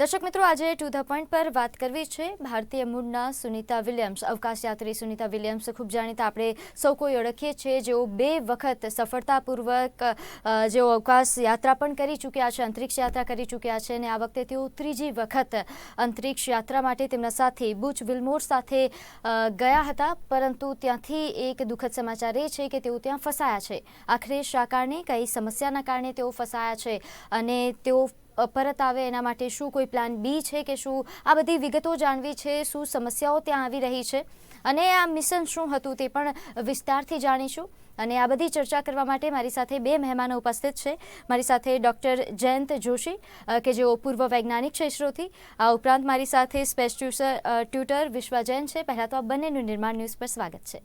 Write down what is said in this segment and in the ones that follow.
દર્શક મિત્રો, આજે ટુ ધ પોઈન્ટ પર વાત કરવી છે. ભારતીય મૂળના સુનિતા વિલિયમ્સ અવકાશ યાત્રી સુનિતા વિલિયમ્સ, ખૂબ જાણીતા આપણે સૌ કોઈ ઓળખીએ છીએ. જેઓ બે વખત સફળતાપૂર્વક જેઓ અવકાશ યાત્રા પણ કરી ચૂક્યા છે, અંતરિક્ષ યાત્રા કરી ચૂક્યા છે અને આ વખતે તેઓ ત્રીજી વખત અંતરિક્ષ યાત્રા માટે તેમના સાથી બુચ વિલમોર સાથે ગયા હતા. પરંતુ ત્યાંથી એક દુઃખદ સમાચાર એ છે કે તેઓ ત્યાં ફસાયા છે. આખરે શા કારણે, કઈ સમસ્યાના કારણે તેઓ ફસાયા છે અને તેઓ પરત આવે એના માટે શું કોઈ પ્લાન બી છે કે શું આ બધી વિગતો જાણવી છે? શું સમસ્યાઓ ત્યાં આવી રહી છે? અને આ મિશન શું હતું તે પણ વિસ્તારથી જાણીશું. અને આ બધી ચર્ચા કરવા માટે મારી સાથે બે મહેમાનો ઉપસ્થિત છે. મારી સાથે ડૉક્ટર જયંત જોશી કે જેઓ પૂર્વ વૈજ્ઞાનિક છે ઇસરોથી આ ઉપરાંત મારી સાથે સ્પેસ ટ્યુટર વિશ્વા જૈન છે. પહેલાં તો આ બંનેનું નિર્માણ ન્યૂઝ પર સ્વાગત છે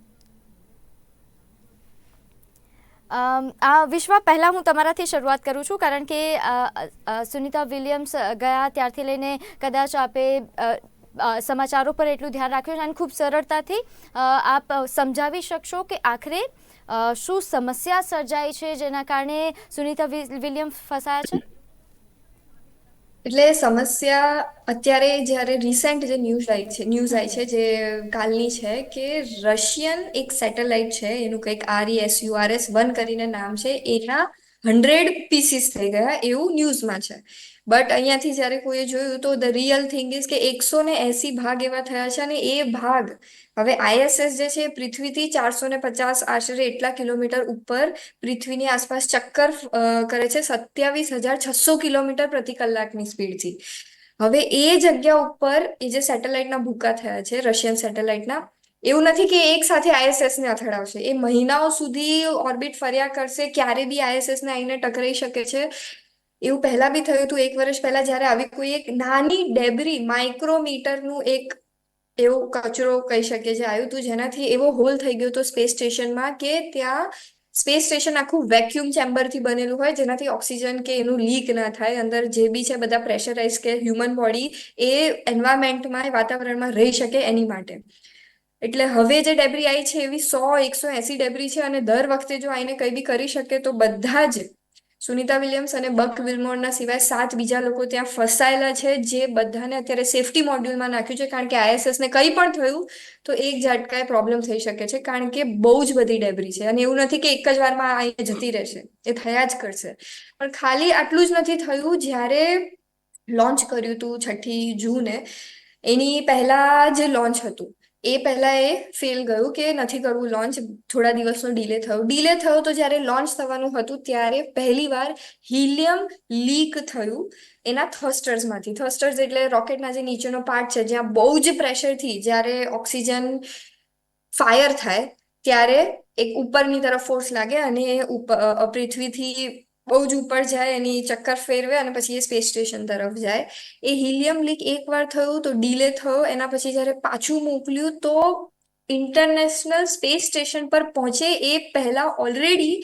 અમ, આ વિશ્વા પહેલાં હું તમારાથી શરૂઆત કરું છું, કારણ કે સુનિતા વિલિયમ્સ ગયા ત્યારથી લઈને કદાચ આપે સમાચારો પર એટલું ધ્યાન રાખ્યું અને ખૂબ સરળતાથી આપ સમજાવી શકશો કે આખરે શું સમસ્યા સર્જાઈ છે જેના કારણે સુનિતા વિ- વિલિયમ્સ ફસાયા છે? એટલે સમસ્યા અત્યારે જ્યારે રિસેન્ટ જે ન્યૂઝ આવી છે ન્યૂઝ આવી છે જે કાલની છે કે રશિયન એક સેટેલાઇટ છે, એનું કંઈક RES S U R S one કરીને નામ છે, એના હંડ્રેડ પીસીસ થઈ ગયા એવું ન્યૂઝમાં છે. બટ અહીંયાથી જ્યારે કોઈએ જોયું તો ધ રિયલ થિંગ ઇઝ કે એકસો ને એસી ભાગ એવા થયા છે અને એ ભાગ હવે આઈએસએસ જે છે પૃથ્વીથી ચારસો ને પચાસ આશરે એટલા કિલોમીટર ઉપર પૃથ્વીની આસપાસ ચક્કર કરે છે સત્યાવીસ હજાર છસો કિલોમીટર પ્રતિ કલાકની સ્પીડથી. હવે એ જગ્યા ઉપર એ જે સેટેલાઇટના ભૂકા થયા છે, રશિયન સેટેલાઇટના, એવું નથી કે એક સાથે આઈએસએસ ને અથડાવશે. એ મહિનાઓ સુધી ઓર્બિટ ફર્યા કરશે, ક્યારે બી આઈએસએસ ને આવીને ટકરાઈ શકે છે. એવું પહેલા બી થયું હતું, એક વર્ષ પહેલા જ્યારે આવી કોઈ એક નાની ડેબરી માઇક્રોમીટરનું એક એવો કચરો કહી શકીએ જે આવ્યું હતું, જેનાથી એવો હોલ થઈ ગયો હતો સ્પેસ સ્ટેશનમાં કે ત્યાં સ્પેસ સ્ટેશન આખું વેક્યુમ ચેમ્બરથી બનેલું હોય, જેનાથી ઓક્સિજન કે એનું લીક ના થાય, અંદર જે બી છે બધા પ્રેશરાઇઝ કે હ્યુમન બોડી એ એન્વાયરમેન્ટમાં વાતાવરણમાં રહી શકે એની માટે. એટલે હવે જે ડેબ્રી આવી છે, એવી સો, એકસો એસી ડેબ્રી છે અને દર વખતે જો આઈને કંઈ બી કરી શકે તો બધા જ સુનિતા વિલિયમ્સ અને બક વિલમોરના સિવાય સાત બીજા લોકો ત્યાં ફસાયેલા છે, જે બધાને અત્યારે સેફટી મોડ્યુલમાં નાખ્યું છે, કારણ કે આઈએસએસને કંઈ પણ થયું, તો એક ઝાટકાએ પ્રોબ્લેમ થઈ શકે છે, કારણ કે બહુ જ બધી ડેબ્રી છે. અને એવું નથી કે એક જ વારમાં અહીંયા જતી રહેશે, એ થયા જ કરશે. પણ ખાલી આટલું જ નથી થયું, જ્યારે લોન્ચ કર્યું હતું છઠ્ઠી જૂને, એની પહેલા જે લોન્ચ હતું. એ પહેલા એ ફેલ ગયું કે નથી કરવું લોન્ચ થોડા દિવસનો ડીલે થયો. ડીલે થયો તો જ્યારે લોન્ચ થવાનું હતું ત્યારે પહેલીવાર હિલિયમ લીક થયું એના થર્સ્ટર્સમાંથી થર્સ્ટર્સ એટલે રોકેટના જે નીચેનો પાર્ટ છે, જ્યાં બહુ જ પ્રેશરથી જ્યારે ઓક્સિજન ફાયર થાય, ત્યારે એક ઉપરની તરફ ફોર્સ લાગે અને એ પૃથ્વીથી બહુ જ ઉપર જાય, એની ચક્કર ફેરવે અને પછી એ સ્પેસ સ્ટેશન તરફ જાય. એ હિલિયમ લીક એકવાર થયું તો ડીલે થયો. એના પછી જ્યારે પાછું મોકલ્યું તો ઇન્ટરનેશનલ સ્પેસ સ્ટેશન પર પહોંચે એ પહેલા ઓલરેડી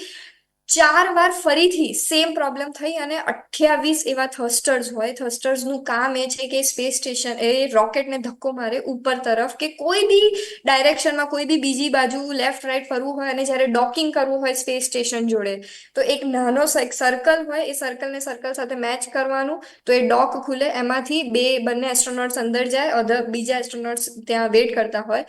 ચાર વાર ફરીથી સેમ પ્રોબ્લેમ થઈ અને અઠ્યાવીસ એવા થસ્ટર્સ હોય. થસ્ટર્સનું કામ એ છે કે સ્પેસ સ્ટેશન એ રોકેટને ધક્કો મારે ઉપર તરફ કે કોઈ બી ડાયરેક્શનમાં કોઈ બી બીજી બાજુ લેફ્ટ રાઈટ ફરવું હોય અને જ્યારે ડોકિંગ કરવું હોય સ્પેસ સ્ટેશન જોડે, તો એક નાનો સર્કલ હોય, એ સર્કલને સર્કલ સાથે મેચ કરવાનું, તો એ ડોક ખુલે, એમાંથી બે બંને એસ્ટ્રોનોટ્સ અંદર જાય અધર બીજા એસ્ટ્રોનોટ્સ ત્યાં વેટ કરતા હોય.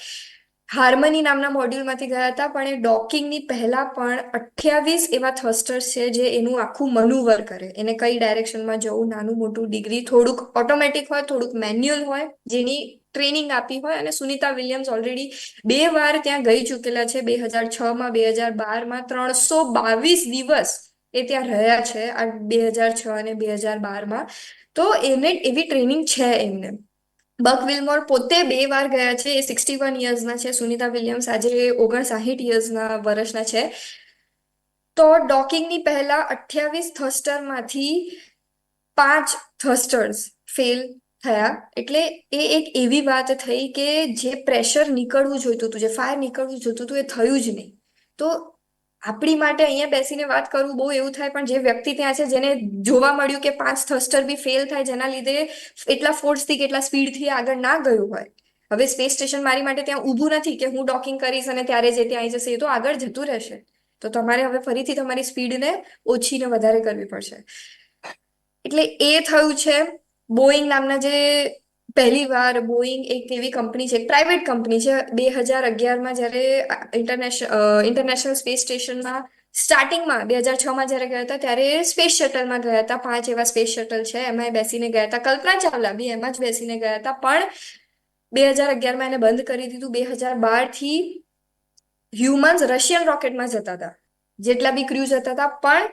હાર્મની નામના મોડ્યુલમાંથી ગયા હતા, પણ એ ડોકિંગની પહેલા પણ અઠ્યાવીસ એવા થ્રસ્ટર્સ છે જે એનું આખું મનુવર કરે. એને કઈ ડાયરેક્શનમાં જવું, નાનું મોટું ડિગ્રી, થોડુંક ઓટોમેટિક હોય, થોડુંક મેન્યુઅલ હોય, જેની ટ્રેનિંગ આપી હોય, અને સુનિતા વિલિયમ્સ ઓલરેડી બે વાર ત્યાં ગઈ ચૂકેલા છે, બે હજાર છ માં, બે હજાર બારમાં ત્રણસો બાવીસ દિવસ એ ત્યાં રહ્યા છે, આ બે હજાર છ અને બે હજાર બારમાં તો એને એવી ટ્રેનિંગ છે એમને. બક વિલમોર પોતે બે વાર ગયા છે, એ સિક્સટી વન યર્સના છે. સુનિતા વિલિયમ્સ આજે ઓગણસાઠ યર્સના વર્ષના છે. તો ડોકિંગની પહેલા અઠ્યાવીસ થસ્ટરમાંથી પાંચ થસ્ટર્સ ફેલ થયા. એટલે એ એક એવી વાત થઈ કે જે પ્રેશર નીકળવું જોઈતું હતું, જે ફાયર નીકળવું જોઈતું હતું, એ થયું જ નહીં. તો આપણી માટે અહીંયા બેસીને વાત કરવું બહુ એવું થાય, પણ જે વ્યક્તિ ત્યાં છે, જેને જોવા મળ્યું કે પાંચ થસ્ટર બી ફેલ થાય, જેના લીધે એટલા ફોર્સથી કે એટલા સ્પીડથી આગળ ના ગયું હોય. હવે સ્પેસ સ્ટેશન મારી માટે ત્યાં ઊભું નથી કે હું ડોકિંગ કરીશ અને ત્યારે જે ત્યાં આવી જશે એ તો આગળ જતું રહેશે. તો તમારે હવે ફરીથી તમારી સ્પીડને ઓછી ને વધારે કરવી પડશે. એટલે એ થયું છે બોઈંગ નામના જે પહેલી વાર બોઈંગ એક એવી કંપની છે પ્રાઇવેટ કંપની છે. બે હજાર અગિયારમાં જ્યારે ઇન્ટરનેશનલ ઇન્ટરનેશનલ સ્પેસ સ્ટેશનમાં સ્ટાર્ટિંગમાં બે હજાર છમાં જ્યારે ગયા હતા, ત્યારે સ્પેસ શટલમાં ગયા હતા. પાંચ એવા સ્પેસ શટલ છે એમાં બેસીને ગયા હતા. કલ્પના ચાવલા બી એમાં જ બેસીને ગયા હતા. પણ બે હજાર અગિયારમાં એને બંધ કરી દીધું. બે હજાર બારથી હ્યુમન્સ રશિયન રોકેટમાં જતા હતા. જેટલા બી ક્રૂઝ હતા. પણ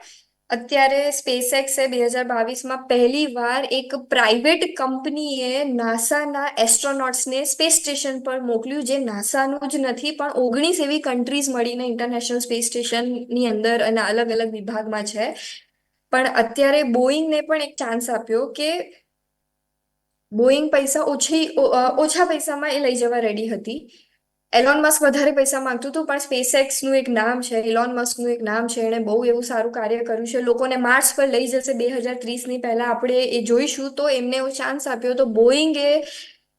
અત્યારે સ્પેસએક્સે બે હજાર બાવીસમાં પહેલી વાર એક પ્રાઇવેટ કંપનીએ નાસાના એસ્ટ્રોનોટ્સને સ્પેસ સ્ટેશન પર મોકલ્યું, જે નાસાનું જ નથી, પણ ઓગણીસ એવી કન્ટ્રીઝ મળીને ઇન્ટરનેશનલ સ્પેસ સ્ટેશનની અંદર અને અલગ અલગ વિભાગમાં છે. પણ અત્યારે બોઈંગને પણ એક ચાન્સ આપ્યો કે બોઈંગ પૈસા ઓછી ઓછા પૈસામાં એ લઈ જવા રેડી હતી. એલોન મસ્ક વધારે પૈસા માંગતું હતું, પણ સ્પેસએક્સનું એક નામ છે એલોન મસ્કનું એક નામ છે, એણે બહુ એવું સારું કાર્ય કર્યું છે. લોકોને માર્સ પર લઈ જશે બે હજાર ત્રીસની પહેલા આપણે એ જોઈશું, તો એમને એવો ચાન્સ આપ્યો. તો બોઈંગે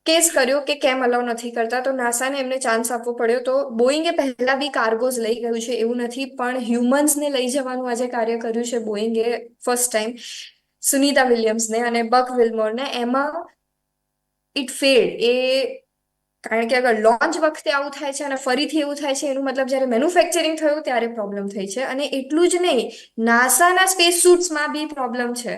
કેસ કર્યો કે કેમ અલાઉ નથી કરતા, તો નાસાને એમને ચાન્સ આપવો પડ્યો. તો બોઈંગે પહેલા બી કાર્ગોઝ લઈ ગયું છે, એવું નથી, પણ હ્યુમન્સને લઈ જવાનું આજે કાર્ય કર્યું છે બોઈંગે ફર્સ્ટ ટાઈમ સુનીતા વિલિયમ્સને અને બક વિલ્મોરને એમાં ઇટ ફેડ એ કારણ કે અગર લોન્ચ વખતે આવું થાય છે અને ફરીથી એવું થાય છે, એનું મતલબ જ્યારે મેન્યુફેક્ચરિંગ થયું ત્યારે પ્રોબ્લેમ થઈ છે અને એટલું જ નહીં, નાસાના સ્પેસ સૂટ્સમાં બી પ્રોબ્લેમ છે.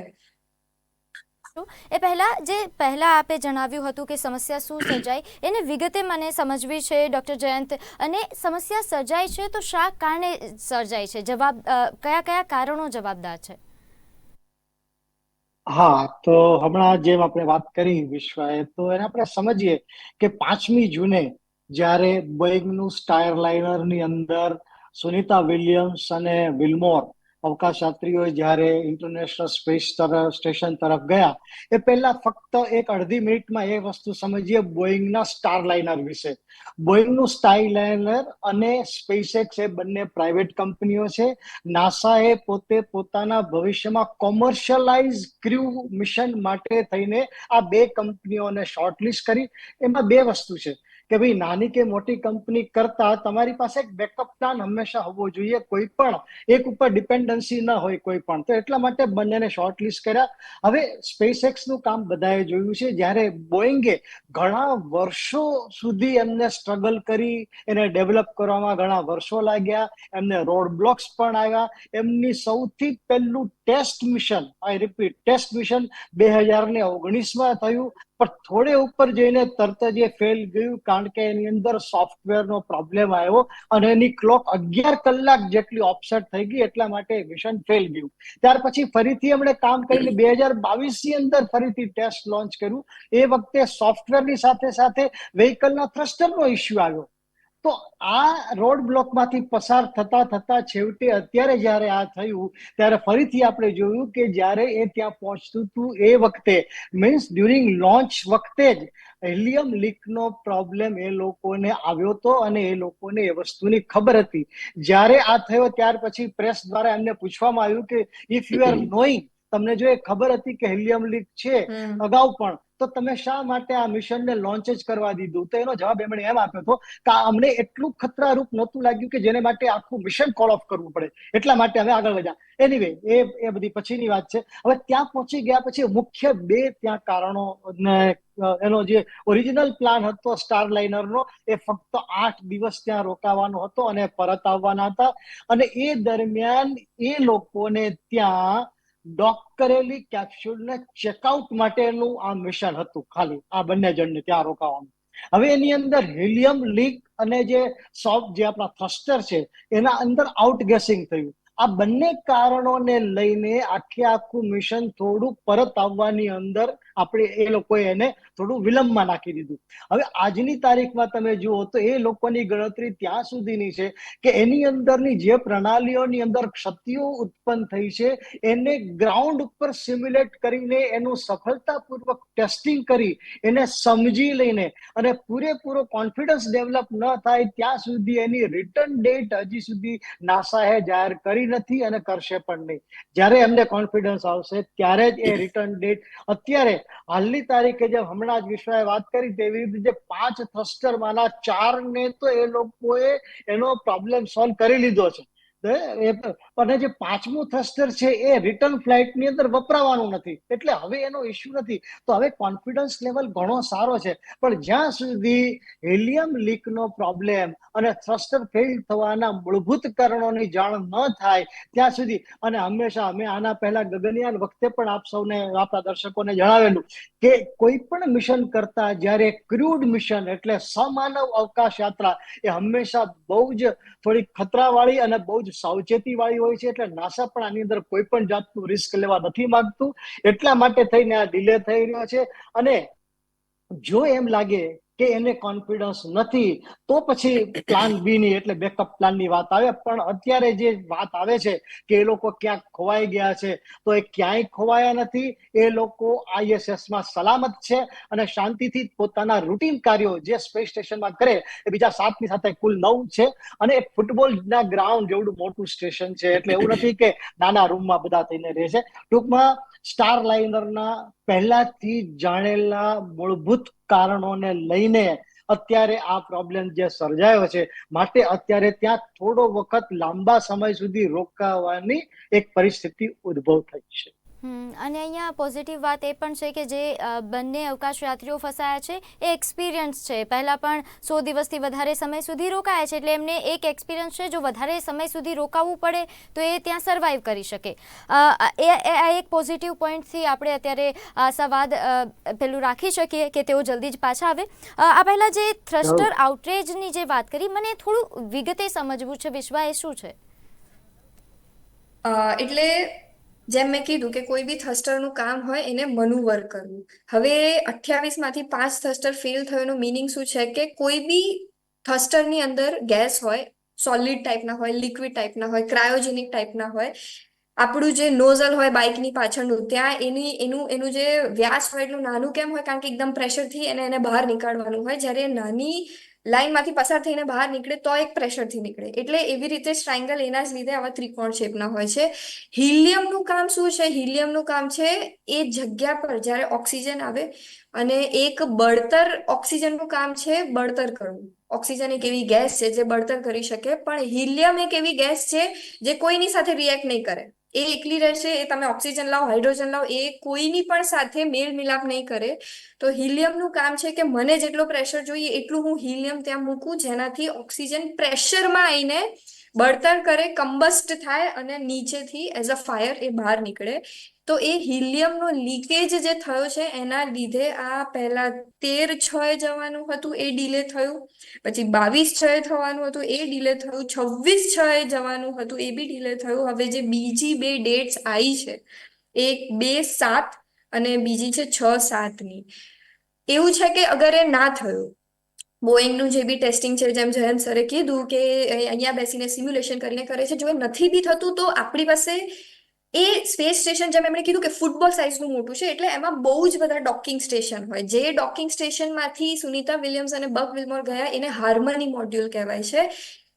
એ પહેલા જે પહેલા આપે જણાવ્યું હતું કે સમસ્યા શું સર્જાઈ એને વિગતે મને સમજવી છે, ડૉક્ટર જયંત. અને સમસ્યા સર્જાઈ છે તો શા કારણે સર્જાઈ છે? જવાબ કયા કયા કારણો જવાબદાર છે? હા, તો હમણાં જેમ આપણે વાત કરી વિશ્વાએ, તો એને આપણે સમજીએ કે પાંચમી જૂને જ્યારે બોઈંગનું સ્ટાયરલાઇનરની અંદર સુનિતા વિલિયમ્સ અને વિલ્મોર અવકાશયાત્રીઓ જ્યારે ઇન્ટરનેશનલ સ્પેસ તરફ સ્ટેશન તરફ ગયા, એ પહેલા ફક્ત એક અડધી મિનિટમાં એ વસ્તુ સમજીએ બોઈંગના સ્ટારલાઇનર વિશે. બોઈંગનું સ્ટારલાઇનર અને સ્પેસએક્સ એ બંને પ્રાઇવેટ કંપનીઓ છે. નાસા એ પોતે પોતાના ભવિષ્યમાં કોમર્શિયલાઇઝ ક્રૂ મિશન માટે થઈને આ બે કંપનીઓને શોર્ટલિસ્ટ કરી. એમાં બે વસ્તુ છે. કે ભાઈ, નાની કે મોટી કંપની કરતા તમારી પાસે એક બેકઅપ પ્લાન હંમેશા હોવો જોઈએ, કોઈ પણ. એક ઉપર ડિપેન્ડન્સી ન હોય કોઈ પણ. તો એટલા માટે બંનેને શોર્ટલિસ્ટ કર્યા. હવે સ્પેસનું કામ બધાએ જોયું છે. જ્યારે બોઈંગે ઘણા વર્ષો સુધી એમને સ્ટ્રગલ કરી, એને ડેવલપ કરવામાં ઘણા વર્ષો લાગ્યા. એમને રોડ બ્લોક્સ પણ આવ્યા. એમની સૌથી પહેલું test mission I repeat test mission બે હજાર ને ઓગણીસમાં થયું. પણ થોડે ઉપર જઈને તરત જ એ ફેલ ગયું કારણ કે એની અંદર સોફ્ટવેરનો પ્રોબ્લેમ આવ્યો અને એની ક્લોક અગિયાર કલાક જેટલી ઓફસેટ થઈ ગઈ એટલા માટે મિશન ફેલ ગયું. ત્યાર પછી ફરીથી એમણે કામ કરીને બે હજાર બાવીસની અંદર ફરીથી ટેસ્ટ લોન્ચ કર્યું. એ વખતે સોફ્ટવેરની સાથે સાથે વેહિકલના થ્રસ્ટરનો ઇસ્યુ આવ્યો. તો આ રોડ બ્લોકમાંથી પસાર થતા થતા છેવટે અત્યારે જ્યારે આ થયું ત્યારે ફરીથી આપણે જોયું કે જ્યારે એ ત્યાં પહોંચતું હતું એ વખતે મીન્સ ડ્યુરિંગ લોન્ચ વખતે જ હિલિયમ લીકનો પ્રોબ્લેમ એ લોકોને આવ્યો હતો અને એ લોકોને એ વસ્તુની ખબર હતી. જ્યારે આ થયો ત્યાર પછી પ્રેસ દ્વારા એમને પૂછવામાં આવ્યું કે ઇફ યુ આર નોઈંગ તમને જો એ ખબર હતી કે હેલિયમ લીક છે અગાઉ પણ તો તમે શા માટે આ મિશનને લોન્ચ જ કરવા દીધું? તો એનો જવાબ એમણે એમ આપ્યો હતો કે અમને એટલું ખતરારૂપ નહોતું લાગ્યું કે જેને માટે આખું મિશન કોલ ઓફ કરવું પડે. એટલા માટે અમે આગળ વધ્યા. એનીવે એ એ બધી પછીની વાત છે. હવે ત્યાં પહોંચી ગયા પછી મુખ્ય બે ત્યાં કારણો એનો જે ઓરિજિનલ પ્લાન હતો સ્ટાર લાઇનરનો એ ફક્ત આઠ દિવસ ત્યાં રોકાવાનો હતો અને પરત આવવાના હતા. અને એ દરમિયાન એ લોકોને ત્યાં ડોક કરેલી કેપ્સ્યુલને ચેકઆઉટ માટેનું આ મિશન હતું ખાલી. આ બંને જણને ત્યાં રોકાવાનું. હવે એની અંદર હિલિયમ લીક અને જે સોફ્ટ જે આપણા થ્રસ્ટર છે, એના અંદર આઉટગેસિંગ થયું. આ બંને કારણોને લઈને આખે આખું મિશન થોડું પરત આવવાની અંદર આપણે એ લોકોએ એને થોડું વિલંબમાં નાખી દીધું. હવે આજની તારીખમાં તમે જુઓ તો એ લોકોની ગણતરી ત્યાં સુધીની છે કે એની અંદરની જે પ્રણાલીઓની અંદર ક્ષતિઓ ઉત્પન્ન થઈ છે, એને ગ્રાઉન્ડ ઉપર સિમ્યુલેટ કરીને એનું સફળતાપૂર્વક ટેસ્ટિંગ કરી, એને સમજી લઈને અને પૂરેપૂરો કોન્ફિડન્સ ડેવલપ ન થાય ત્યાં સુધી એની રિટર્ન ડેટ હજી સુધી નાસાએ જાહેર કરી નથી અને કરશે પણ નહીં. જ્યારે એમને કોન્ફિડન્સ આવશે, ત્યારે જ એ રિટર્ન ડેટ અત્યારે હાલની તારીખે જે હમણાં જ વિશ્વાએ વાત કરી તેવી રીતે જે પાંચ થ્રસ્ટરમાંના ચાર ને તો એ લોકોએ એનો પ્રોબ્લેમ સોલ્વ કરી લીધો છે. અને જે પાંચમું થ્રસ્ટર છે, એ રિટર્ન ફ્લાઇટની અંદર વપરાવાનું નથી. એટલે હવે એનો ઇશ્યુ નથી. તો હવે કોન્ફિડન્સ લેવલ ઘણો સારો છે. પણ જ્યાં સુધી હિલિયમ લીક નો પ્રોબ્લેમ અને થ્રસ્ટર ફેલ થવાના મૂળભૂત કારણોની જાણ ન થાય, ત્યાં સુધી અને હંમેશા અમે આના પહેલા ગગનયાન વખતે પણ આપ સૌને, આપણા દર્શકોને જણાવેલું કે કોઈ પણ મિશન કરતા જ્યારે ક્રૂડ મિશન એટલે સમાનવ અવકાશ યાત્રા, એ હંમેશા બહુ જ થોડી ખતરાવાળી અને બહુ જ સાવચેતી વાળી હોય છે એટલે નાસા પણ આની અંદર કોઈ પણ જાતનું રિસ્ક લેવા નથી માંગતું. એટલા માટે થઈને આ ડિલે થઈ રહ્યો છે. અને જો એમ લાગે કે એને કોન્ફિડન્સ નથી, તો પછી પ્લાન બી ની એટલે બેકઅપ પ્લાનની વાત આવે. પણ અત્યારે જે વાત આવે છે કે એ લોકો ક્યાંક ખોવાઈ ગયા છે, તો એ ક્યાંય ખોવાયા નથી. એ લોકો આઈએસએસમાં સલામત છે અને શાંતિથી પોતાના રૂટીન કાર્યો જે સ્પેસ સ્ટેશનમાં કરે, એ બીજા સાતની સાથે કુલ નવ છે. અને ફૂટબોલના ગ્રાઉન્ડ જેવડું મોટું સ્ટેશન છે. એટલે એવું નથી કે નાના રૂમમાં બધા થઈને રહે છે. ટૂંકમાં સ્ટાર લાઇનરના પહેલાથી જાણેલા મૂળભૂત કારણોને લઈને અત્યારે આ પ્રોબ્લેમ જે સર્જાયો છે, માટે અત્યારે ત્યાં થોડો વખત લાંબા સમય સુધી રોકાવાની એક પરિસ્થિતિ ઉદ્ભવ થઈ છે. અને અહીંયા પોઝિટિવ વાત એ પણ છે કે જે બંને અવકાશ યાત્રીઓ ફસાયા છે એ એક્સપિરિયન્સ છે. પહેલાં પણ સો દિવસથી વધારે સમય સુધી રોકાયા છે એટલે એમને એક એક્સપિરિયન્સ છે જો વધારે સમય સુધી રોકાવું પડે તો એ ત્યાં સર્વાઈવ કરી શકે. એ એ- આ એક પોઝિટિવ પોઈન્ટથી આપણે અત્યારે સંવાદ પેલું રાખી શકીએ કે તેઓ જલ્દી જ પાછા આવે. આ પહેલાં જે થ્રસ્ટર આઉટરેજની જે વાત કરી મને થોડું વિગતે સમજવું છે વિશ્વા એ શું છે? એટલે જેમ મેં કીધું કે કોઈ બી થસ્ટરનું કામ હોય એને મનુવર કરવું. હવે અઠ્યાવીસમાંથી પાંચ થસ્ટર ફેલ થયોનું મિનિંગ શું છે કે કોઈ બી થસ્ટરની અંદર ગેસ હોય સોલિડ ટાઈપના હોય લિક્વિડ ટાઈપના હોય ક્રાયોજેનિક ટાઈપના હોય, આપણું જે નોઝલ હોય બાઇકની પાછળનું, ત્યાં એની, એનું એનું જે વ્યાસ હોય એટલું નાનું કેમ હોય? કારણ કે એકદમ પ્રેશરથી એને એને બહાર નીકાળવાનું હોય. જ્યારે નાની લાઈનમાંથી પસાર થઈને બહાર નીકળે તો એક પ્રેશરથી નીકળે. એટલે એવી રીતે સ્ટ્રાયંગલ એના જ લીધે આવા ત્રિકોણ શેપના હોય છે. હિલિયમનું કામ શું છે? હિલિયમનું કામ છે એ જગ્યા પર જ્યારે ઓક્સિજન આવે અને એક બળતર ઓક્સિજનનું કામ છે બળતર કરવું. ઓક્સિજન એક એવી ગેસ છે જે બળતર કરી શકે, પણ હિલિયમ એક એવી ગેસ છે જે કોઈની સાથે રિએક્ટ નહીં કરે. એ એકલી રહેશે, એ તમે ઓક્સિજન લાવો, હાઇડ્રોજન લાવો, એ કોઈની પણ સાથે મેળ મિલાપ નહીં કરે. તો હિલિયમનું કામ છે કે મને જેટલો પ્રેશર જોઈએ એટલું હું હિલિયમ ત્યાં મૂકું, જેનાથી ઓક્સિજન પ્રેશરમાં આવીને બળતણ કરે, કમ્બસ્ટ થાય અને નીચેથી એઝ અ ફાયર એ બહાર નીકળે. તો એ હિલિયમનો લીકેજ જે થયો છે, એના લીધે આ પહેલા તેર છ એ જવાનું હતું, એ ડિલે થયું. પછી બાવીસ છ એ થવાનું હતું, એ ડિલે થયું. છવ્વીસ છ એ જવાનું હતું, એ બી ડિલે થયું. હવે જે બીજી બે ડેટ્સ આવી છે, એક બે સાત અને બીજી છે છ સાતની. એવું છે કે અગર એ ના થયું બોઈંગનું જે બી ટેસ્ટિંગ છે, જેમ જયંત સરે કીધું કે અહીંયા બેસીને સિમ્યુલેશન કરીને કરે છે, જો એ નથી બી થતું તો આપણી પાસે એ સ્પેસ સ્ટેશન જેમ એમણે કીધું કે ફૂટબોલ સાઇઝનું મોટું છે, એટલે એમાં બહુ જ બધા ડોકિંગ સ્ટેશન હોય. જે ડોકિંગ સ્ટેશનમાંથી સુનિતા વિલિયમ્સ અને બક વિલમોર ગયા, એને હાર્મની મોડ્યુલ કહેવાય છે.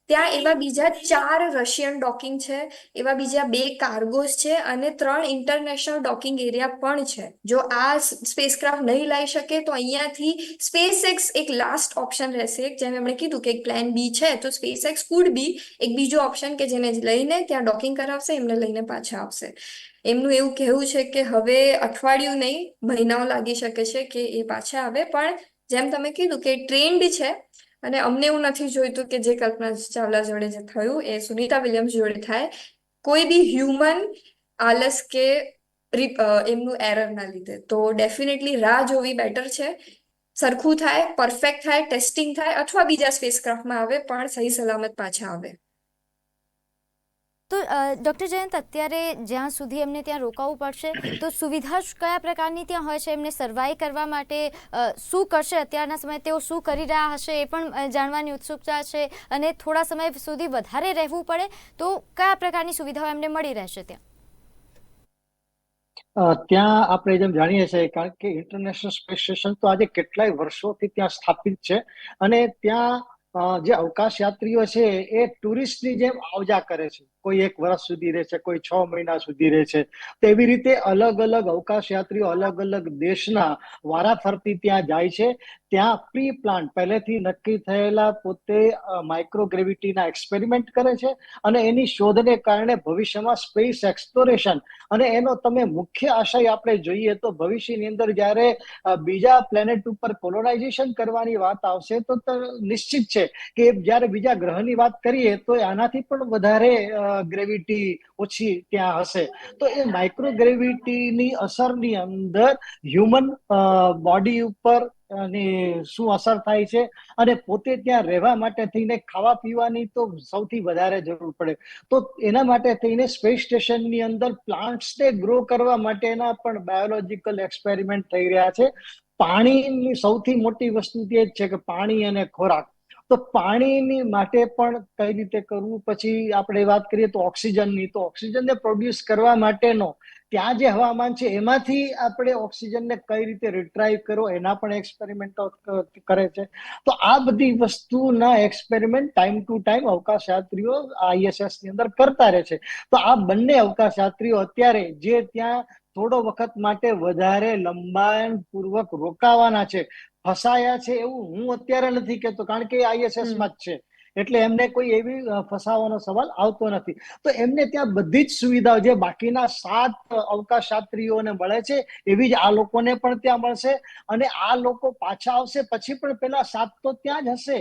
ત્યાં એવા બીજા ચાર રશિયન ડોકિંગ છે, એવા બીજા બે કાર્ગોસ છે અને ત્રણ ઇન્ટરનેશનલ ડોકિંગ એરિયા પણ છે. જો આ સ્પેસક્રાફ્ટ નહીં લાવી શકે તો અહીંયાથી સ્પેસ એક્સ એક લાસ્ટ ઓપ્શન રહેશે. જેમ એમણે કીધું કે એક પ્લાન બી છે, તો સ્પેસ એક્સ કુડ બી એક બીજો ઓપ્શન કે જેને લઈને ત્યાં ડોકિંગ કરાવશે, એમને લઈને પાછા આવશે. એમનું એવું કહેવું છે કે હવે અઠવાડિયું નહીં, મહિનાઓ લાગી શકે છે કે એ પાછા આવે. પણ જેમ તમે કીધું કે ટ્રેન્ડ છે અને અમને એવું નથી જોઈતું કે જે કલ્પના ચાવલા જોડે જે થયું એ સુનિતા વિલિયમ્સ જોડે થાય. કોઈ બી હ્યુમન આલસ કે એમનું એરર ના લીધે. તો ડેફિનેટલી રાહ જોવી બેટર છે. સરખું થાય પરફેક્ટ થાય ટેસ્ટિંગ થાય, અથવા બીજા સ્પેસક્રાફ્ટમાં આવે, પણ સહી સલામત પાછા આવે. તો ડૉક્ટર જયંત અત્યારે જ્યાં સુધી એમને ત્યાં રોકાવું પડશે તો સુવિધા કયા પ્રકારની ત્યાં હોય છે? એમને સર્વાઈ કરવા માટે શું કરશે? અત્યારના સમયે તેઓ શું કરી રહ્યા હશે એ પણ જાણવાની ઉત્સુકતા છે અને થોડા સમય સુધી વધારે રહેવું પડે તો કયા પ્રકારની સુવિધાઓ એમને મળી રહેશે ત્યાં? ત્યાં આપણે જેમ જાણીએ છીએ કારણ કે ઇન્ટરનેશનલ સ્પેસ સ્ટેશન તો આજે કેટલાય વર્ષોથી ત્યાં સ્થાપિત છે અને ત્યાં જે અવકાશ યાત્રીઓ છે એ ટુરિસ્ટની જેમ આવજા કરે છે. કોઈ એક વર્ષ સુધી રહે છે, કોઈ છ મહિના સુધી રહે છે. તો એવી રીતે અલગ અલગ અવકાશ યાત્રીઓ અલગ અલગ દેશના વારાફરતી ત્યાં જાય છે. ત્યાં પ્રી પ્લાન્ટ પહેલેથી નક્કી થયેલા પોતે માઇક્રોગ્રેવિટીના એક્સપેરિમેન્ટ કરે છે અને એની શોધને કારણે ભવિષ્યમાં સ્પેસ એક્સપ્લોરેશન અને એનો તમે મુખ્ય આશય આપણે જોઈએ તો ભવિષ્યની અંદર જ્યારે બીજા પ્લેનેટ ઉપર કોલોનાઇઝેશન કરવાની વાત આવશે તો ત- નિશ્ચિત છે કે જ્યારે બીજા ગ્રહની વાત કરીએ તો આનાથી પણ વધારે ગ્રેવિટી ઓછી ત્યાં હશે. તો એ માઇક્રોગ્રેવિટીની અસરની અંદર હ્યુમન બોડી ઉપર શું અસર થાય છે અને પોતે ત્યાં રહેવા માટે થઈને ખાવા પીવાની તો સૌથી વધારે જરૂર પડે. તો એના માટે થઈને સ્પેસ સ્ટેશનની અંદર પ્લાન્ટ્સને ગ્રો કરવા માટેના પણ બાયોલોજીકલ એક્સપેરિમેન્ટ થઈ રહ્યા છે. પાણીની સૌથી મોટી વસ્તુ તે જ છે કે પાણી અને ખોરાક. તો પાણીની માટે પણ કઈ રીતે કરવું? પછી આપણે વાત કરીએ તો ઓક્સિજનની. તો ઓક્સિજનને પ્રોડ્યુસ કરવા માટેનો ત્યાં જે હવામાન છે, એમાંથી આપણે ઓક્સિજનને કઈ રીતે રિટ્રાઈવ કરો, એના પણ એક્સપેરિમેન્ટો કરે છે. તો આ બધી વસ્તુના એક્સપેરિમેન્ટ ટાઈમ ટુ ટાઈમ અવકાશયાત્રીઓ આઈએસએસની અંદર કરતા રહે છે. તો આ બંને અવકાશ યાત્રીઓ અત્યારે જે ત્યાં થોડો વખત માટે વધારે લંબાણ પૂર્વક રોકાવાના છે. ફસાયા છે એવું હું અત્યારે નથી કહેતો કારણ કે આઈએસએસમાં જ છે. એટલે એમને કોઈ એવી ફસાવાનો સવાલ આવતો નથી. તો એમને ત્યાં બધી જ સુવિધાઓ જે બાકીના સાત અવકાશ યાત્રીઓને મળે છે એવી જ આ લોકોને પણ ત્યાં મળશે અને આ લોકો પાછા આવશે પછી પણ પેલા સાત તો ત્યાં જ હશે.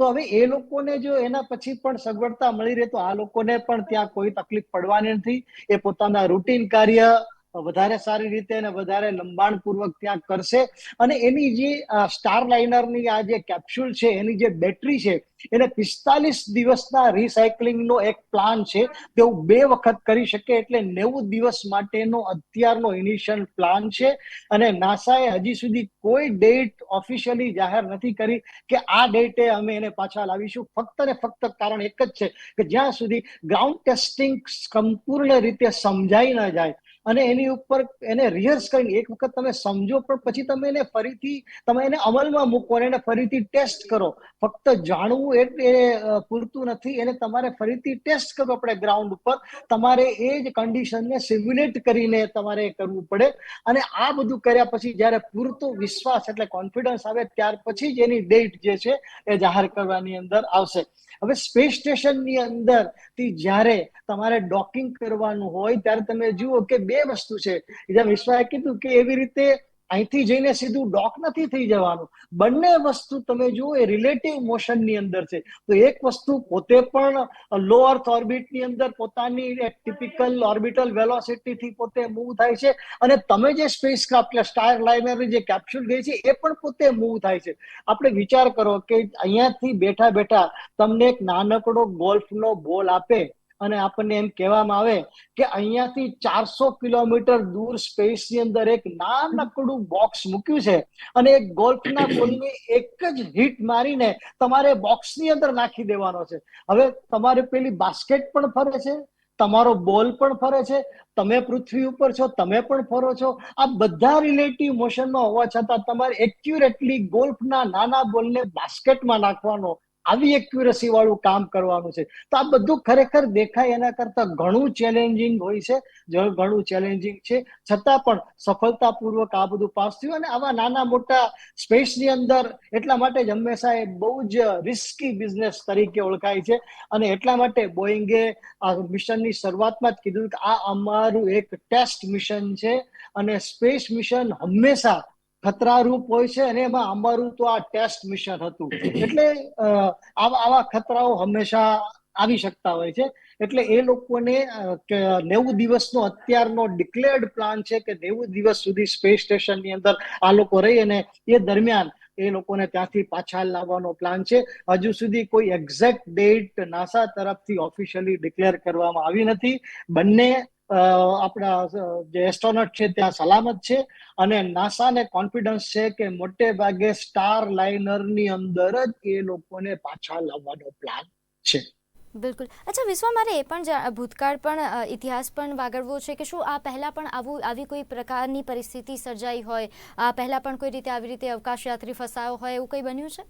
તો હવે એ લોકોને જો એના પછી પણ સગવડતા મળી રહે તો આ લોકોને પણ ત્યાં કોઈ તકલીફ પડવાની નથી. એ પોતાના રૂટીન કાર્ય વધારે સારી રીતે અને વધારે લંબાણ પૂર્વક ત્યાં કરશે. અને એની જે સ્ટાર લાઇનરની આ જે કેપ્સ્યુલ છે, એની જે બેટરી છે, એને પિસ્તાલીસ દિવસના રિસાયકલિંગનો એક પ્લાન છે તેવું બે વખત કરી શકે એટલે નેવું દિવસ માટેનો અત્યારનો ઇનિશિયલ પ્લાન છે. અને નાસાએ હજી સુધી કોઈ ડેટ ઓફિશિયલી જાહેર નથી કરી કે આ ડેટે અમે એને પાછા લાવીશું. ફક્ત ને ફક્ત કારણ એક જ છે કે જ્યાં સુધી ગ્રાઉન્ડ ટેસ્ટિંગ સંપૂર્ણ રીતે સમજાઈ ન જાય અને એની ઉપર એને રિહર્સ કરીને એક વખત તમે સમજો, પણ પછી તમે એને ફરીથી, તમે એને અમલમાં મૂકો અને એને ફરીથી ટેસ્ટ કરો. ફક્ત જાણવું એ પૂરતું નથી. એને તમારે ફરીથી ટેસ્ટ કરવો પડે ગ્રાઉન્ડ ઉપર. તમારે એ જ કન્ડિશનને સિમ્યુલેટ કરીને તમારે કરવું પડે. અને આ બધું કર્યા પછી જ્યારે પૂરતો વિશ્વાસ એટલે કોન્ફિડન્સ આવે ત્યાર પછી જ એની ડેટ જે છે એ જાહેર કરવાની અંદર આવશે. હવે સ્પેસ સ્ટેશનની અંદરથી જ્યારે તમારે ડોકિંગ કરવાનું હોય, ત્યારે તમે જુઓ કે બે વસ્તુ છે. જેમ વિશ્વાએ કીધું કે એવી રીતે અહીંથી જઈને સીધું ડોક નથી થઈ જવાનું. બંને વસ્તુ તમે જુઓ એ રિલેટિવ મોશનની અંદર છે. તો એક વસ્તુ પોતે પણ લો અર્થ ઓર્બિટની અંદર પોતાની ટિપિકલ ઓર્બિટલ વેલોસિટીથી પોતે મૂવ થાય છે. અને તમે જે સ્પેસ ક્રાફ્ટ સ્ટાર લાઇનરની જે કેપ્સ્યુલ ગઈ છે, એ પણ પોતે મૂવ થાય છે. આપણે વિચાર કરો કે અહીંયાથી બેઠા બેઠા તમને એક નાનકડો ગોલ્ફનો બોલ આપે. અને આપણને એમ કહેવામાં આવે કે અહીંયાથી ચારસો કિલોમીટર દૂર સ્પેસની અંદર એક નાનકડું બોક્સ મૂક્યું છે. અને એક ગોલ્ફના બોલને એક જ હિટ મારીને તમારે બોક્સની અંદર નાખી દેવાનો છે. હવે તમારે પેલી બાસ્કેટ પણ ફરે છે, તમારો બોલ પણ ફરે છે, તમે પૃથ્વી ઉપર છો, તમે પણ ફરો છો. આ બધા રિલેટિવ મોશનમાં હોવા છતાં તમારે એક્યુરેટલી ગોલ્ફના નાના બોલને બાસ્કેટમાં નાખવાનો આવી એક્યુરસી વાળું કામ કરવાનું છે. તો આ બધું ખરેખર દેખાય એના કરતા ઘણું ચેલેન્જિંગ હોય છે. ઘણું ચેલેન્જિંગ છે. છતાં પણ સફળતાપૂર્વક આ બધું પાસ થયું અને આવા નાના મોટા સ્પેસની અંદર એટલા માટે જ હંમેશા એ બહુ જ રિસ્કી બિઝનેસ તરીકે ઓળખાય છે. અને એટલા માટે બોઈંગે આ મિશનની શરૂઆતમાં જ કીધું કે આ અમારું એક ટેસ્ટ મિશન છે. અને સ્પેસ મિશન હંમેશા ખતરારૂપ હોય છે અને એમાં અમારું તો આ ટેસ્ટ મિશન હતું. એટલે આવા ખતરાઓ હંમેશા આવી શકતા હોય છે. એટલે એ લોકોને નેવું દિવસનો અત્યારનો ડિક્લેર્ડ પ્લાન છે કે નેવું દિવસ સુધી સ્પેસ સ્ટેશનની અંદર આ લોકો રહી અને એ દરમિયાન એ લોકોને ત્યાંથી પાછા લાવવાનો પ્લાન છે. હજુ સુધી કોઈ એક્ઝેક્ટ ડેટ નાસા તરફથી ઓફિશિયલી ડિક્લેર કરવામાં આવી નથી. બંને આપણા જે એસ્ટ્રોનટ છે ત્યાં સલામત છે અને નાસાને કોન્ફિડન્સ છે કે મોટે ભાગે સ્ટાર લાઇનરની અંદર જ એ લોકોને પાછા લાવવાનો પ્લાન છે. બિલકુલ. અચ્છા વિશ્વ મારે એ પણ ભૂતકાળ પણ ઇતિહાસ પણ વાગડવો છે કે શું આ પહેલાં પણ આવું, આવી કોઈ પ્રકારની પરિસ્થિતિ સર્જાઈ હોય? આ પહેલાં પણ કોઈ રીતે આવી રીતે અવકાશ યાત્રી ફસાયો હોય એવું કંઈ બન્યું છે?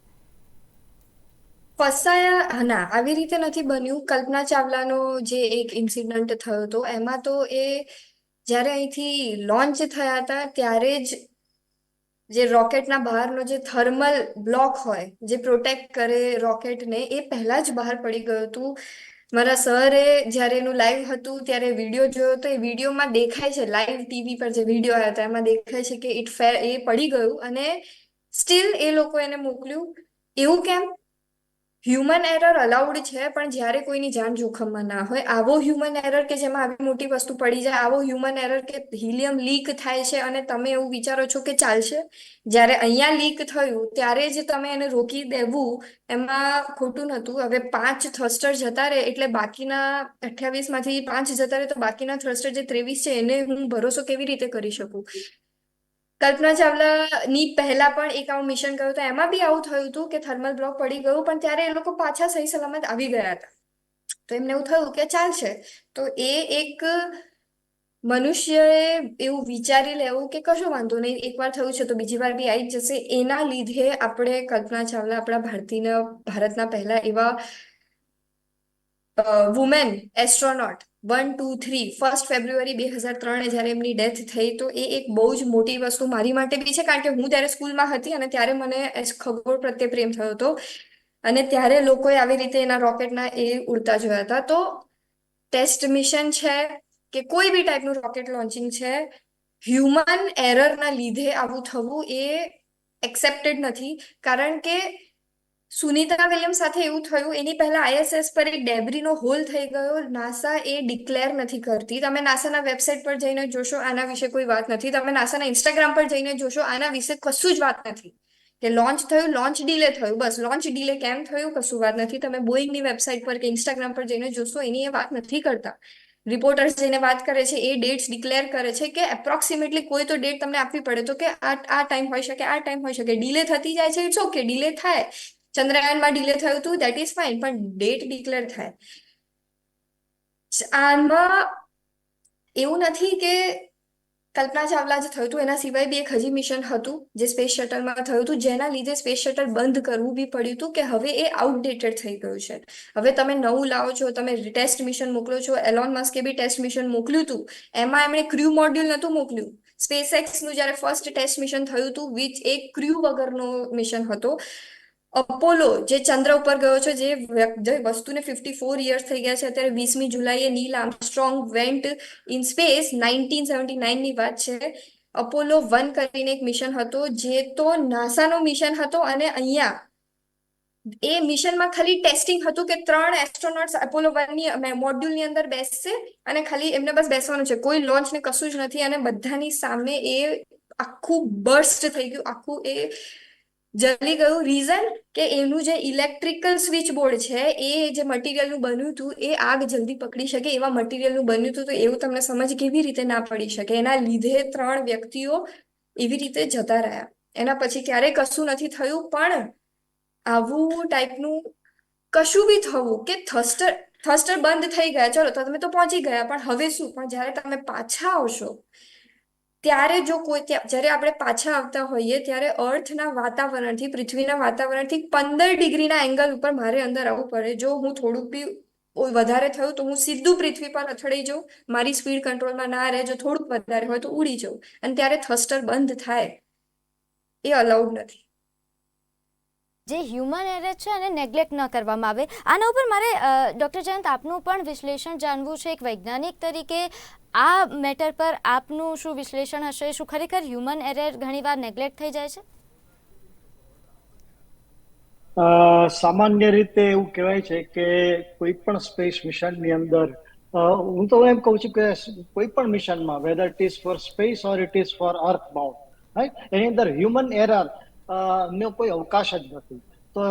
ફસાયા ના, આવી રીતે નથી બન્યું. કલ્પના ચાવલાનો જે એક ઇન્સિડન્ટ થયો હતો, એમાં તો એ જ્યારે અહીંથી લોન્ચ થયા હતા, ત્યારે જ જે રોકેટના બહારનો જે થર્મલ બ્લોક હોય, જે પ્રોટેક્ટ કરે રોકેટને એ પહેલા જ બહાર પડી ગયું હતું. મારા સરે જ્યારે એનું લાઈવ હતું, ત્યારે વીડિયો જોયો તો એ વિડીયોમાં દેખાય છે લાઈવ ટીવી પર જે વીડિયો આવ્યા હતા, એમાં દેખાય છે કે ઇટ ફે એ પડી ગયું અને સ્ટીલ એ લોકો એને મોકલ્યું. એવું કેમ? હ્યુમન એરર અલાઉડ છે, પણ જ્યારે કોઈની જાન જોખમમાં ના હોય, આવો હ્યુમન એરર કે જેમાં આવી મોટી વસ્તુ પડી જાય, આવો હ્યુમન એરર કે હિલિયમ લીક થાય છે અને તમે એવું વિચારો છો કે ચાલશે, જ્યારે અહીંયા લીક થયું, ત્યારે જ તમે એને રોકી દેવું, એમાં ખોટું નહોતું. હવે પાંચ થ્રસ્ટર જતા રહે, એટલે બાકીના અઠ્યાવીસમાંથી પાંચ જતા રહે, તો બાકીના થ્રસ્ટર જે ત્રેવીસ છે, એને હું ભરોસો કેવી રીતે કરી શકું? કલ્પના ચાવલાની પહેલા પણ એક આવું મિશન કર્યું હતું. એમાં બી આવું થયું હતું કે થર્મલ બ્લોક પડી ગયું, પણ ત્યારે એ લોકો પાછા સહી સલામત આવી ગયા હતા. તો એમને એવું થયું કે ચાલશે. તો એ એક મનુષ્યએ એવું વિચારી લેવું કે કશું વાંધો નહીં. એકવાર થયું છે તો બીજી વાર બી આવી જશે. એના લીધે આપણે કલ્પના ચાવલા આપણા ભારતીય ભારતના પહેલા એવા women astronaut one two three first February બે હજાર ત્રણે જ્યારે એમની ડેથ થઈ, તો એ એક બહુ જ મોટી વસ્તુ મારી માટે બી છે, કારણ કે હું ત્યારે સ્કૂલમાં હતી અને ત્યારે મને ખગોળ પ્રત્યે પ્રેમ થયો હતો. અને ત્યારે લોકોએ આવી રીતે એના રોકેટના એ ઉડતા જોયા હતા. તો ટેસ્ટ મિશન છે કે કોઈ બી ટાઈપનું રોકેટ લોન્ચિંગ છે હ્યુમન એરરના લીધે આવું થવું એ એક્સેપ્ટેડ નથી. કારણ કે સુનિતા વિલિયમ સાથે એવું થયું, એની પહેલા આઈએસએસ પર એક ડેબ્રીનો હોલ થઈ ગયો, નાસા એ ડિક્લેર નથી કરતી. તમે નાસાના વેબસાઇટ પર જઈને જોશો, આના વિશે કોઈ વાત નથી. તમે નાસાના ઇન્સ્ટાગ્રામ પર જઈને જોશો, આના વિશે કશું જ વાત નથી. કે લોન્ચ થયું, લોન્ચ ડીલે થયું, બસ, લોન્ચ ડીલે કેમ થયું, કશું વાત નથી. તમે બોઈંગની વેબસાઇટ પર કે ઇન્સ્ટાગ્રામ પર જઈને જોશો, એની એ વાત નથી કરતા. રિપોર્ટર્સ જઈને વાત કરે છે, એ ડેટ્સ ડિક્લેર કરે છે કે એપ્રોક્સિમેટલી કોઈ તો ડેટ તમને આપવી પડે તો કે આ આ ટાઈમ હોઈ શકે, આ ટાઈમ હોઈ શકે. ડીલે થતી જાય છે ઇટ્સ ઓકે, ડીલે થાય. ચંદ્રયાનમાં ડિલે થયું હતું દેટ ઇઝ ફાઇન પણ ડેટ ડિક્લેર થાય. આમાં એવું નથી કે કલ્પના ચાવલા જે થયું હતું, એના સિવાય બી એક હજી મિશન હતું, જે સ્પેસ શટલમાં થયું હતું, જેના લીધે સ્પેસ શટલ બંધ કરવું બી પડ્યું હતું કે હવે એ આઉટડેટેડ થઈ ગયું છે. હવે તમે નવું લાવો છો, તમે ટેસ્ટ મિશન મોકલો છો એલોન મસ્કે બી ટેસ્ટ મિશન મોકલ્યું હતું, એમાં એમણે ક્રુ મોડ્યુલ નહોતું મોકલ્યું. સ્પેસ એક્સનું જ્યારે ફર્સ્ટ ટેસ્ટ મિશન થયું હતું વિચ એક ક્રુ વગરનો મિશન હતો અપોલો, જે ચંદ્ર ઉપર ગયો છે, જે વસ્તુને ફિફ્ટી ફોર યર્સ થઈ ગયા છે, અત્યારે વીસમી જુલાઈએ Neil Armstrong went in space, nineteen seventy નાઇનની વાત છે. અપોલો વન કરીને એક મિશન હતો, જે તો નાસાનો મિશન હતો અને અહીંયા એ મિશનમાં ખાલી ટેસ્ટિંગ હતું કે ત્રણ એસ્ટ્રોનોટ્સ અપોલો વનની મોડ્યુલની અંદર બેસશે અને ખાલી એમને બસ બેસવાનું છે. કોઈ લોન્ચ ને કશું જ નથી અને બધાની સામે એ આખું બર્સ્ટ થઈ ગયું. આખું એ જલી ગયું રીઝન કે એનું જે ઇલેક્ટ્રિકલ સ્વિચ બોર્ડ છે, એ જે મટીરિયલનું બન્યું હતું, એ આગ જલ્દી પકડી શકે એવા મટીરિયલનું બન્યું હતું, તો એવું તમને સમજ કેવી રીતે ના પડી શકે? એના લીધે ત્રણ વ્યક્તિઓ એવી રીતે જતા રહ્યા. એના પછી ક્યારેય કશું નથી થયું, પણ આવું ટાઈપનું કશું બી થવું કે થસ્ટર થસ્ટર બંધ થઈ ગયા. ચલો, તો તમે તો પહોંચી ગયા, પણ હવે શું? પણ જ્યારે તમે પાછા આવશો ત્યારે જો કોઈ જ્યારે આપણે પાછા આવતા હોઈએ, ત્યારે અર્થના વાતાવરણથી, પૃથ્વીના વાતાવરણથી પંદર ડિગ્રીના એંગલ ઉપર મારે અંદર આવવું પડે. જો હું થોડુંક બી વધારે થયું તો હું સીધું પૃથ્વી પર અથડાઈ જાઉં, મારી સ્પીડ કંટ્રોલમાં ના રહે, જો થોડુંક વધારે હોય તો ઉડી જાઉં. અને ત્યારે થસ્ટર બંધ થાય. એ અલાઉડ નથી. જે હ્યુમન એરર છે એને નેગ્લેક્ટ ન કરવામાં આવે. આના ઉપર મારે ડૉક્ટર જયંત, આપનું પણ વિશ્લેષણ જાણવું છે. એક વૈજ્ઞાનિક તરીકે આ મેટર પર આપનું શું વિશ્લેષણ હશે? શું ખરેખર હ્યુમન એરર ઘણીવાર નેગ્લેક્ટ થઈ જાય છે? સામાન્ય રીતે એવું કહેવાય છે કે કોઈ પણ સ્પેસ મિશનની અંદર હું તો એમ કહું છું કે કોઈ પણ મિશનમાં whether it is for space or it is for earth bound right એની અંદર હ્યુમન એરર નો કોઈ અવકાશ જ નથી. તો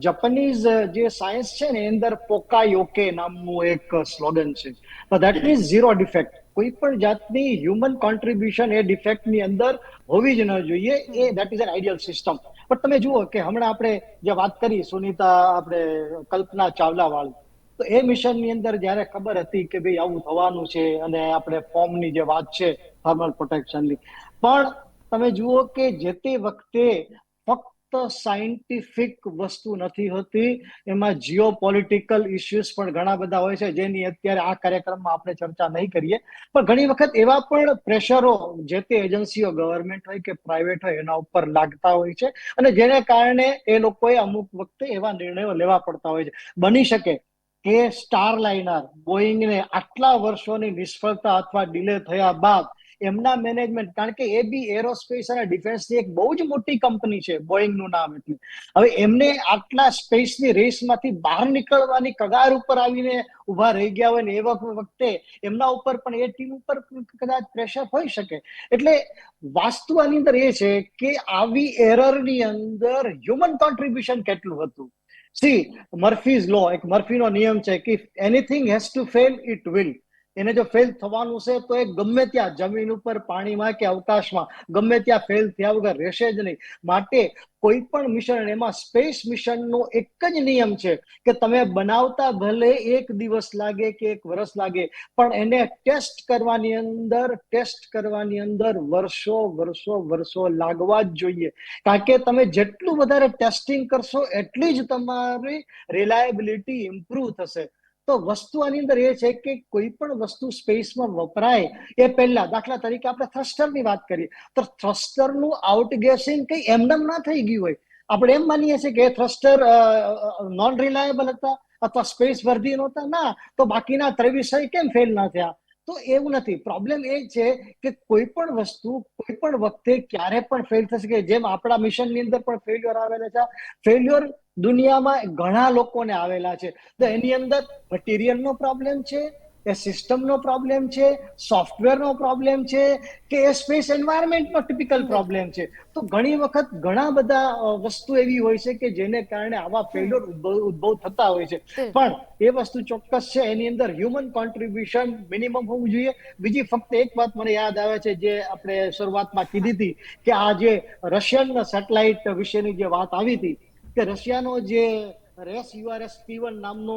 જપાનીઝ જે સાયન્સ છે ને અંદર પોકા યોકે નામનું એક સ્લોગન છે. તો દેટ મીન્સ ઝીરો ડિફેક્ટ કોઈ પણ જાતની હ્યુમન કોન્ટ્રીબ્યુશન એ ડિફેક્ટની અંદર હોવી જ ન જોઈએ. એ that is an ideal system પણ તમે જુઓ કે હમણાં આપણે જે વાત કરી સુનીતા આપણે કલ્પના ચાવલા વાળી તો એ મિશનની અંદર જ્યારે ખબર હતી કે ભાઈ આવું થવાનું છે અને આપણે ફોર્મની જે વાત છે થર્મલ પ્રોટેક્શનની પણ તમે જુઓ કે જે તે વખતે ફક્ત સાયન્ટિફિક વસ્તુ નથી હોતી, એમાં જીઓ પોલિટિકલ ઇસ્યુઝ પણ ઘણા બધા હોય છે, જેની અત્યારે આ કાર્યક્રમમાં આપણે ચર્ચા નહીં કરીએ. પણ ઘણી વખત એવા પણ પ્રેશરો જે તે એજન્સીઓ ગવર્મેન્ટ હોય કે પ્રાઇવેટ હોય, એના ઉપર લાગતા હોય છે. અને જેને કારણે એ લોકોએ અમુક વખતે એવા નિર્ણયો લેવા પડતા હોય છે. બની શકે કે સ્ટાર લાઇનર બોઈંગને આટલા વર્ષોની નિષ્ફળતા અથવા ડિલે થયા બાદ એમના મેનેજમેન્ટ કારણ કે એ બી એરોસ્પેસ અને ડિફેન્સની એક બહુ જ મોટી કંપની છે બોઈંગનું નામ એટલે. હવે એમને આટલા સ્પેસની રેસમાંથી બહાર નીકળવાની કગાર ઉપર આવીને ઊભા રહી ગયા હોય ને એ વખ- વખતે એમના ઉપર પણ, એ ટીમ ઉપર કદાચ પ્રેશર હોઈ શકે. એટલે વાસ્તુ આની અંદર એ છે કે આવી એરરની અંદર હ્યુમન કોન્ટ્રીબ્યુશન કેટલું હતું? સી મર્ફીઝ લો એક મર્ફીનો નિયમ છે કે anything has to fail it will એને જો ફેલ થવાનું છે, તો એ ગમે ત્યાં જમીન ઉપર, પાણીમાં કે અવકાશમાં, ગમે ત્યાં ફેલ થયા વગર રહેશે જ નહીં. માટે કોઈ પણ મિશન એમાં સ્પેસ મિશનનો એક જ નિયમ છે કે તમે બનાવતા ભલે એક દિવસ લાગે કે એક વર્ષ લાગે, પણ એને ટેસ્ટ કરવાની અંદર ટેસ્ટ કરવાની અંદર વર્ષો વર્ષો વર્ષો લાગવા જ જોઈએ. કારણ કે તમે જેટલું વધારે ટેસ્ટિંગ કરશો, એટલી જ તમારી રિલાયબિલિટી ઇમ્પ્રુવ થશે. તો વસ્તુ આની અંદર એ છે કે કોઈ પણ વસ્તુ સ્પેસમાં વપરાય, એ પહેલા દાખલા તરીકે આપણે થ્રસ્ટરની વાત કરીએ, તો થ્રસ્ટરનું આઉટગેસિંગ કંઈ એમનેમ ના થઈ ગયું હોય. આપણે એમ માનીએ છીએ કે થ્રસ્ટર નોન રિલાયબલ હતા અથવા સ્પેસ વર્ધી નહોતા, ના, તો બાકીના ત્રેવીસ કેમ ફેલ ના થયા? તો એવું નથી. પ્રોબ્લેમ એ છે કે કોઈ પણ વસ્તુ, કોઈ પણ વખતે ક્યારે પણ ફેલ થશે કે જેમ આપણા મિશનની અંદર પણ ફેલ્યોર આવેલા છે. ફેલ્યોર દુનિયામાં ઘણા લોકોને આવેલા છે. તો એની અંદર મટીરિયલનો પ્રોબ્લેમ છે એ સિસ્ટમનો પ્રોબ્લેમ છે સોફ્ટવેરનો પ્રોબ્લેમ છે કે એ સ્પેસ એન્વાયરમેન્ટનો ટિપિકલ પ્રોબ્લેમ છે. તો ઘણી વખત ઘણા બધા વસ્તુ એવી હોય છે કે જેને કારણે આવા ફેલ્યોર ઉદ્ભવ થતા હોય છે. પણ એ વસ્તુ ચોક્કસ છે એની અંદર હ્યુમન કોન્ટ્રીબ્યુશન મિનિમમ હોવું જોઈએ. બીજી ફક્ત એક વાત મને યાદ આવે છે જે આપણે શરૂઆતમાં કીધી હતી કે આ જે રશિયન સેટેલાઇટ વિશેની જે વાત આવી હતી કે રશિયાનો જે રેસ યુઆરએસ પી નામનો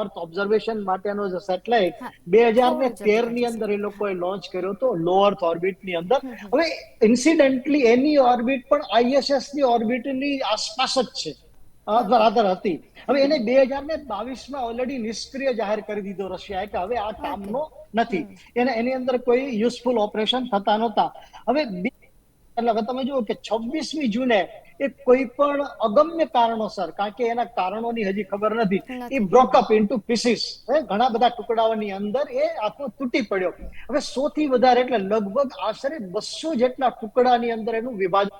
અર્થ ઓબ્ઝર્વેશન માટેનો જે સેટેલાઇટ બે હજાર ને તેરની અંદર એ લોકોએ લોન્ચ કર્યો હતો લો અર્થ ઓર્બિટની અંદર. હવે ઇન્સિડેન્ટલી એની ઓર્બિટ પણ આઈએસએસની ઓર્બિટની આસપાસ જ છે. અથવા હતી. હવે એને બે હજાર ને બાવીસમાં ઓલરેડી નિષ્ક્રિય જાહેર કરી દીધો રશિયાએ કે હવે આ કામનો નથી. એને એની અંદર કોઈ યુઝફુલ ઓપરેશન થતા નહોતા. હવે એટલે હવે તમે જુઓ કે છવ્વીસમી જૂને એ કોઈ પણ અગમ્ય કારણોસર કારણ કે એના કારણોની હજી ખબર નથી. એ બ્રોકઅપ ઇન્ટુ પીસીસ ઘણા બધા ટુકડાઓની અંદર એ આખો તૂટી પડ્યો. હવે સો થી વધારે એટલે લગભગ આશરે બસો જેટલા ટુકડાની અંદર એનું વિભાજન.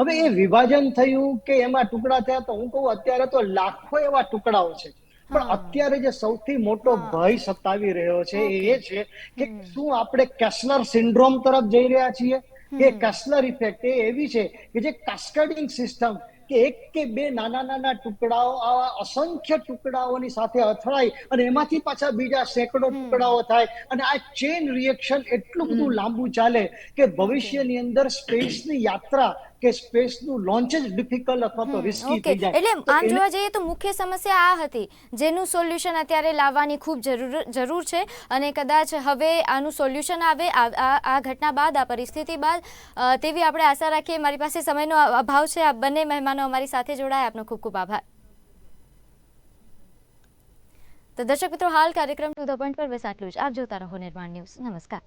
હવે એ વિભાજન થયું કે એમાં ટુકડા થયા તો હું કહું અત્યારે તો લાખો એવા ટુકડાઓ છે. પણ અત્યારે જે સૌથી મોટો ભય સતાવી રહ્યો છે એ એ છે કે શું આપણે કેસલર સિન્ડ્રોમ તરફ જઈ રહ્યા છીએ? કે હમ. ઇફેક્ટ એ એવી છે કે જે કાસ્કેડિંગ સિસ્ટમ કે એક કે બે નાના નાના ટુકડાઓ આવા અસંખ્ય ટુકડાઓની સાથે અથડાય અને એમાંથી પાછા બીજા સેંકડો ટુકડાઓ થાય અને આ ચેન રિએક્શન એટલું બધું લાંબુ ચાલે કે ભવિષ્યની અંદર સ્પેસની યાત્રા કે સ્પેસનું લોન્ચ જ ડિફિકલ્ટ અથવા તો રિસ્કી થઈ જાય. એટલે આમ જોવા જઈએ તો મુખ્ય સમસ્યા આ હતી જેનું સોલ્યુશન અત્યારે લાવવાની ખૂબ જરૂર જરૂર છે અને કદાચ હવે આનું સોલ્યુશન આવે આ ઘટના બાદ આ પરિસ્થિતિ બાદ તેવી આપણે આશા રાખીએ. મારી પાસે સમયનો અભાવ છે. આ બંને મહેમાનો અમારી સાથે જોડાયા. આપનો ખૂબ ખૂબ આભાર. તો દર્શક મિત્રો હાલ કાર્યક્રમ ટુ ધ પોઈન્ટ પર બસ આટલું જ. આપ જોતા રહો નિર્માણ ન્યૂઝ. નમસ્કાર.